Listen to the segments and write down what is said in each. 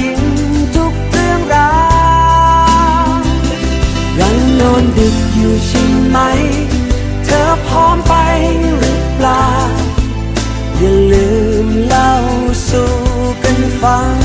ยินทุกเรื่องราวยังนอนดึกอยู่ใช่ไหม เธอพร้อมไปหรือเปล่า อย่าลืมเล่าสู่กันฟัง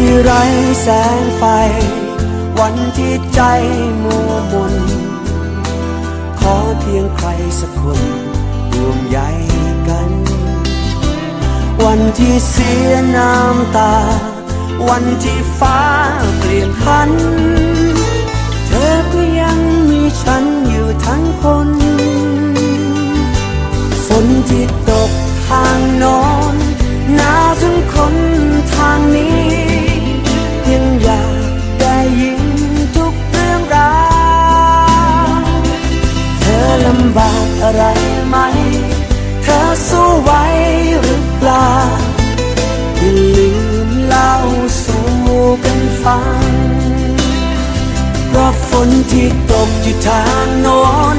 ที่ไร้แสงไฟ วันที่ใจมัวมน ขอเพียงใครสักคนห่วงใยกัน วันที่เสียน้ำตา วันที่ฟ้าเปลี่ยนพัน เธอก็ยังมีฉัน ยินทุกเรื่องราวเธอลำบากอะไรไหม เธอสู้ไหวหรือเปล่าอย่าลืมเล่าสู่กันฟังเพราะฝนที่ตกอยู่ทางโน้น